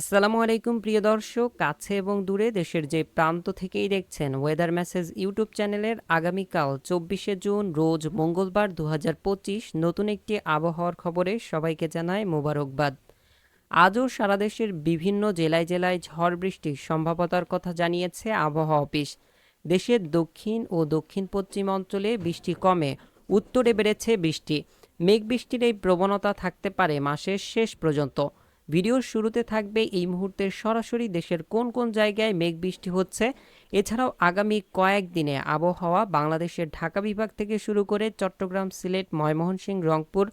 আসসালামু আলাইকুম, প্রিয় দর্শক। কাছে এবং দূরে দেশের যে প্রান্ত থেকেই দেখছেন ওয়েদার মেসেজ ইউটিউব চ্যানেলের আগামীকাল চব্বিশে জুন, রোজ মঙ্গলবার দু হাজার পঁচিশ। নতুন একটি আবহাওয়ার খবরে সবাইকে জানায় মোবারকবাদ। আজও সারা দেশের বিভিন্ন জেলায় জেলায় ঝড় বৃষ্টির সম্ভাবতার কথা জানিয়েছে আবহাওয়া অফিস। দেশের দক্ষিণ ও দক্ষিণ পশ্চিম অঞ্চলে বৃষ্টি কমে, উত্তরে বেড়েছে বৃষ্টি। মেঘ বৃষ্টির এই প্রবণতা থাকতে পারে মাসের শেষ পর্যন্ত। ভিডিওর শুরুতে থাকবে এই মুহূর্তে সরাসরি দেশের কোন কোন জায়গায় মেঘ বৃষ্টি হচ্ছে। এছাড়াও আগামী কয়েকদিনে আবহাওয়া বাংলাদেশের ঢাকা বিভাগ থেকে শুরু করে চট্টগ্রাম, সিলেট, ময়মনসিংহ, রংপুর,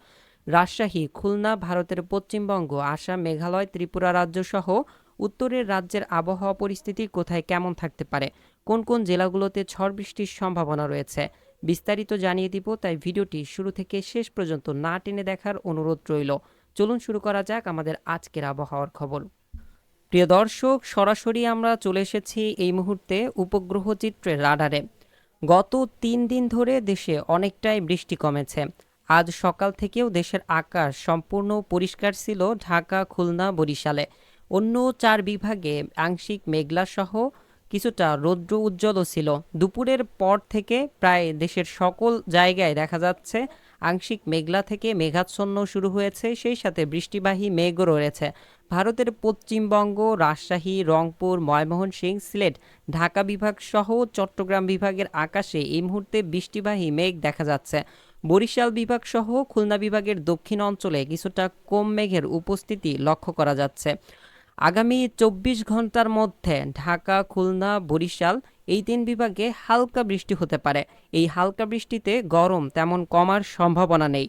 রাজশাহী, খুলনা, ভারতের পশ্চিমবঙ্গ, আসাম, মেঘালয়, ত্রিপুরা রাজ্য সহ উত্তরের রাজ্যের আবহাওয়া পরিস্থিতি কোথায় কেমন থাকতে পারে? কোন কোন জেলাগুলোতে ঝড় বৃষ্টির সম্ভাবনা রয়েছে? বিস্তারিত জানিয়ে দিব, তাই ভিডিওটি শুরু থেকে শেষ পর্যন্ত না টেনে দেখার অনুরোধ রইল। চলুন শুরু করা যাক আমাদের আজকের আবহাওয়ার খবর। প্রিয় দর্শক, সরাসরি আমরা চলে এসেছি এই মুহূর্তে উপগ্রহ চিত্রের রাডারে। গত তিন দিন ধরে দেশে অনেকটাই বৃষ্টি কমেছে। আজ সকাল থেকেও দেশের আকাশ সম্পূর্ণ পরিষ্কার ছিল ঢাকা, খুলনা, বরিশালে। অন্য চার বিভাগে আংশিক মেঘলা সহ কিছুটা রৌদ্র উজ্জ্বলও ছিল। দুপুরের পর থেকে প্রায় দেশের সকল জায়গায় দেখা যাচ্ছে আংশিক মেঘলা থেকে মেঘাচ্ছন্ন শুরু হয়েছে, সেই সাথে বৃষ্টিবাহী মেঘও রয়েছে। ভারতের পশ্চিমবঙ্গ, রাজশাহী, রংপুর ময়মোহনসিং সিলেট, ঢাকা বিভাগ সহ চট্টগ্রাম বিভাগের আকাশে এই মুহূর্তে বৃষ্টিবাহী মেঘ দেখা যাচ্ছে। বরিশাল বিভাগ সহ খুলনা বিভাগের দক্ষিণ অঞ্চলে কিছুটা কম মেঘের উপস্থিতি লক্ষ্য করা যাচ্ছে। আগামী চব্বিশ ঘণ্টার মধ্যে ঢাকা, খুলনা, বরিশাল এই তিন বিভাগে হালকা বৃষ্টি হতে পারে। এই হালকা বৃষ্টিতে গরম তেমন কমার সম্ভাবনা নেই।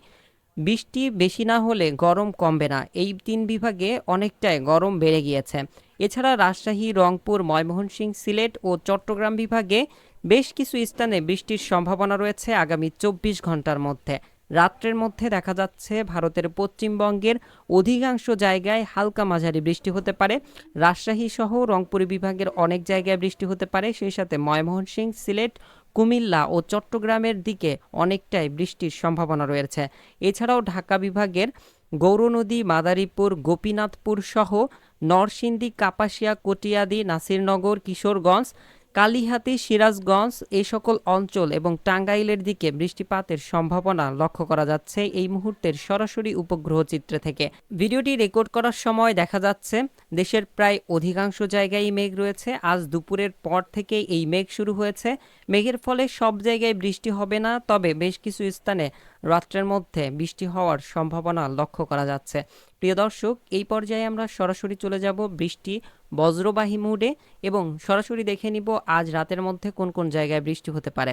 বৃষ্টি বেশি না হলে গরম কমবে না। এই তিন বিভাগে অনেকটাই গরম বেড়ে গিয়েছে। এছাড়া রাজশাহী, রংপুর, ময়মনসিংহ, সিলেট ও চট্টগ্রাম বিভাগে বেশ কিছু স্থানে বৃষ্টির সম্ভাবনা রয়েছে আগামী চব্বিশ ঘণ্টার মধ্যে। রাত্রের মধ্যে দেখা যাচ্ছে ভারতের পশ্চিমবঙ্গের অধিকাংশ জায়গায় হালকা মাঝারি বৃষ্টি হতে পারে। রাজশাহী সহ রংপুর বিভাগের অনেক জায়গায় বৃষ্টি হতে পারে। সেই সাথে ময়মনসিংহ, সিলেট, কুমিল্লা ও চট্টগ্রামের দিকে অনেকটাই বৃষ্টির সম্ভাবনা রয়েছে। এছাড়াও ঢাকা বিভাগের গৌরনদী মাদারীপুর, গোপীনাথপুর সহ নরসিংদী, কাপাসিয়া, কটিয়াদি, নাসিরনগর, কিশোরগঞ্জ কালিহাতি, সিরাজগঞ্জ এই সকল অঞ্চল এবং টাঙ্গাইলের দিকে বৃষ্টিপাতের সম্ভাবনা লক্ষ্য করা যাচ্ছে এই মুহূর্তের সরাসরি উপগ্রহ চিত্রে থেকে। ভিডিওটি রেকর্ড করার সময় দেখা যাচ্ছে, দেশের প্রায় অধিকাংশ জায়গায় মেঘ রয়েছে। আজ দুপুরের পর থেকে এই মেঘ শুরু হয়েছে। মেঘের ফলে সব জায়গায় বৃষ্টি হবে না, তবে বেশ কিছু স্থানে রাত্রের মধ্যে বৃষ্টি হওয়ার সম্ভাবনা লক্ষ্য করা যাচ্ছে। প্রিয় দর্শক, এই পর্যায়ে আমরা সরাসরি চলে যাব বৃষ্টি, বজ্রবাহী মুডে এবং সরাসরি দেখে নিব আজ রাতের মধ্যে কোন কোন জায়গায় বৃষ্টি হতে পারে।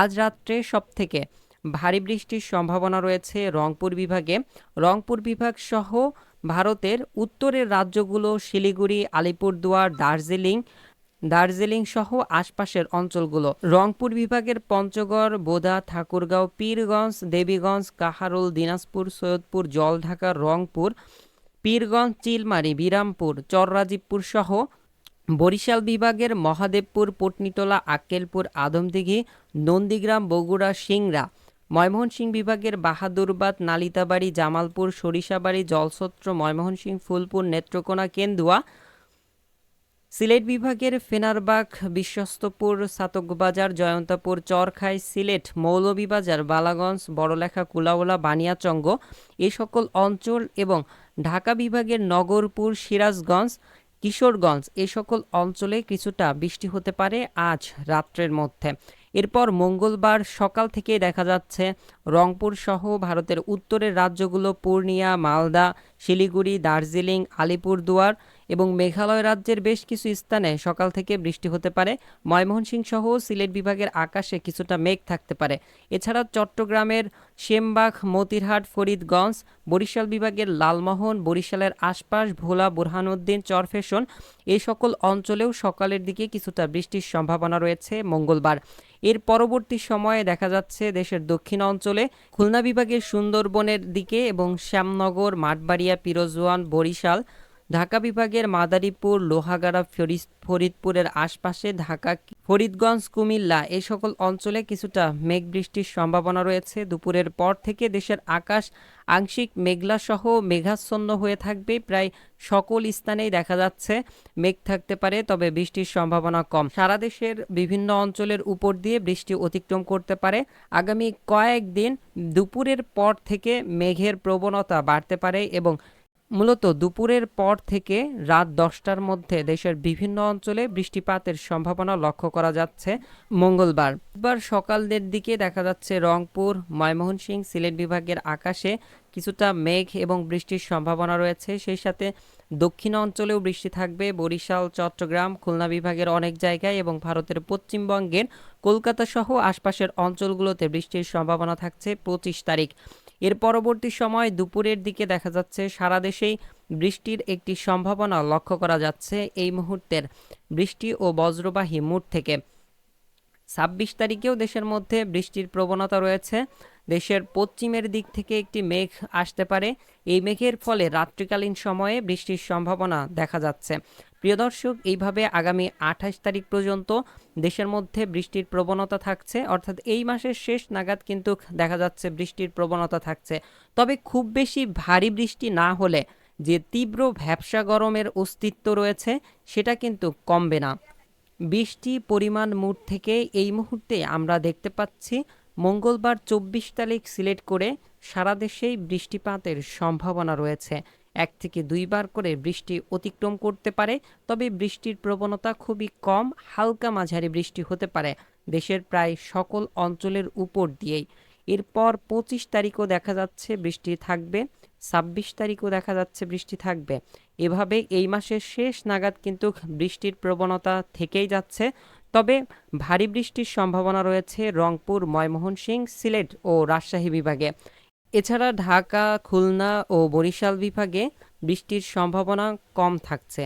আজ রাত্রে সব থেকে ভারী বৃষ্টির সম্ভাবনা রয়েছে রংপুর বিভাগে। রংপুর বিভাগ সহ ভারতের উত্তরের রাজ্যগুলো শিলিগুড়ি, আলিপুরদুয়ার, দার্জিলিং দার্জিলিং সহ আশপাশের অঞ্চলগুলো। রংপুর বিভাগের পঞ্চগড়, বোদা, ঠাকুরগাঁও, পীরগঞ্জ, দেবীগঞ্জ, কাহারোল, দিনাজপুর, সৈয়দপুর, জলঢাকা, রংপুর, পীরগঞ্জ, চিলমারি, বিরামপুর চররাজীবপুর সহ বরিশাল বিভাগের মহাদেবপুর, পটনিটোলা, আক্কেলপুর, আদমদিঘি, নন্দীগ্রাম, বগুড়া, সিংড়া, ময়মনসিংহ বিভাগের বাহাদুরবাদ, নালিতাবাড়ি, জামালপুর, সরিষাবাড়ি জলছত্র ময়মনসিংহ, ফুলপুর, নেত্রকোনা, কেন্দুয়া সিলেট বিভাগের ফেনারবাগ, বিশ্বস্তপুর, সাতকবাজার, জয়ন্তাপুর, চরখাই, সিলেট, মৌলভীবাজার, বালাগঞ্জ, বড়লেখা, কুলাউলা, বানিয়াচঙ্গ এ সকল অঞ্চল এবং ঢাকা বিভাগের নগরপুর, সিরাজগঞ্জ, কিশোরগঞ্জ এ সকল অঞ্চলে কিছুটা বৃষ্টি হতে পারে আজ রাত্রের মধ্যে। এরপর মঙ্গলবার সকাল থেকে দেখা যাচ্ছে রংপুর সহ ভারতের উত্তরের রাজ্যগুলো পূর্ণিয়া, মালদা, শিলিগুড়ি, দার্জিলিং, আলিপুরদুয়ার এবং মেঘালয় রাজ্যের বেশ কিছু স্থানে সকাল থেকে বৃষ্টি হতে পারে। ময়মনসিংহ সহ সিলেট বিভাগের আকাশে কিছুটা মেঘ থাকতে পারে। এছাড়া চট্টগ্রামের শেমবাগ মতিরহাট, ফরিদগঞ্জ, বরিশাল বিভাগের লালমোহন, বরিশালের আশপাশ, ভোলা, বুরহানুদ্দিন, চরফেশন এই সকল অঞ্চলেও সকালের দিকে কিছুটা বৃষ্টির সম্ভাবনা রয়েছে মঙ্গলবার। এর পরবর্তী সময়ে দেখা যাচ্ছে দেশের দক্ষিণ অঞ্চলে খুলনা বিভাগের সুন্দরবনের দিকে এবং শ্যামনগর, মাঠবাড়িয়া, পিরোজওয়ান, বরিশাল ঢাকা বিভাগের মাদারীপুর, লোহাগাড়া ফরিদপুরের আশপাশে ঢাকা, ফরিদগঞ্জ, কুমিল্লা এই সকল অঞ্চলে কিছুটা মেঘ বৃষ্টির সম্ভাবনা রয়েছে। দুপুরের পর থেকে দেশের আকাশ আংশিক মেঘলা সহ মেঘাচ্ছন্ন হয়ে থাকবে। প্রায় সকল স্থানেই দেখা যাচ্ছে মেঘ থাকতে পারে, তবে বৃষ্টির সম্ভাবনা কম। সারা দেশের বিভিন্ন অঞ্চলের উপর দিয়ে বৃষ্টি অতিক্রম করতে পারে। আগামী কয়েকদিন দুপুরের পর থেকে মেঘের প্রবণতা বাড়তে পারে এবং মূলত দুপুরের পর থেকে রাত দশটার মধ্যে দেশের বিভিন্ন অঞ্চলে বৃষ্টিপাতের সম্ভাবনা লক্ষ্য করা যাচ্ছে মঙ্গলবার। বুধবার সকালের দিকে দেখা যাচ্ছে রংপুর, ময়মনসিংহ, সিলেট বিভাগের আকাশে কিছুটা মেঘ এবং বৃষ্টির সম্ভাবনা রয়েছে। সেই সাথে দক্ষিণ অঞ্চলেও বৃষ্টি থাকবে। বরিশাল, চট্টগ্রাম, খুলনা বিভাগের অনেক জায়গায় এবং ভারতের পশ্চিমবঙ্গের কলকাতা সহ আশপাশের অঞ্চলগুলোতে বৃষ্টির সম্ভাবনা থাকছে পঁচিশ তারিখ। এর পরবর্তী সময় দুপুরের দিকে দেখা যাচ্ছে সারা দেশেই বৃষ্টির একটি সম্ভাবনা লক্ষ্য করা যাচ্ছে এই মুহূর্তের বৃষ্টি ও বজ্রবাহী মুঠ থেকে। ছাব্বিশ তারিখেও দেশের মধ্যে বৃষ্টির প্রবণতা রয়েছে। দেশের পশ্চিমের দিক থেকে একটি মেঘ আসতে পারে। এই মেঘের ফলে রাত্রিকালীন সময়ে বৃষ্টির সম্ভাবনা দেখা যাচ্ছে। প্রিয় দর্শক, এইভাবে আগামী আঠাশ তারিখ পর্যন্ত দেশের মধ্যে বৃষ্টির প্রবণতা থাকছে। অর্থাৎ এই মাসের শেষ নাগাদ কিন্তু দেখা যাচ্ছে বৃষ্টির প্রবণতা থাকছে। তবে খুব বেশি ভারী বৃষ্টি না হলে যে তীব্র ভ্যাবসা গরমের অস্তিত্ব রয়েছে, সেটা কিন্তু কমবে না। বৃষ্টি পরিমাণ মুড থেকে এই মুহূর্তে আমরা দেখতে পাচ্ছি মঙ্গলবার চব্বিশ তারিখ সিলেট করে সারা দেশেই বৃষ্টিপাতের সম্ভাবনা রয়েছে। এক থেকে দুইবার করে বৃষ্টি অতিক্রম করতে পারে, তবে বৃষ্টির প্রবণতা খুবই কম, হালকা মাঝারি বৃষ্টি হতে পারে দেশের প্রায় সকল অঞ্চলের উপর দিয়েই। এরপর পঁচিশ তারিখও দেখা যাচ্ছে বৃষ্টি থাকবে, ছাব্বিশ তারিখও দেখা যাচ্ছে বৃষ্টি থাকবে। এভাবে এই মাসের শেষ নাগাদ কিন্তু বৃষ্টির প্রবণতা থেকেই যাচ্ছে। তবে ভারী বৃষ্টির সম্ভাবনা রয়েছে রংপুর, ময়মনসিংহ, সিলেট ও রাজশাহী বিভাগে। এছাড়া ঢাকা, খুলনা ও বরিশাল বিভাগে বৃষ্টির সম্ভাবনা কম থাকছে।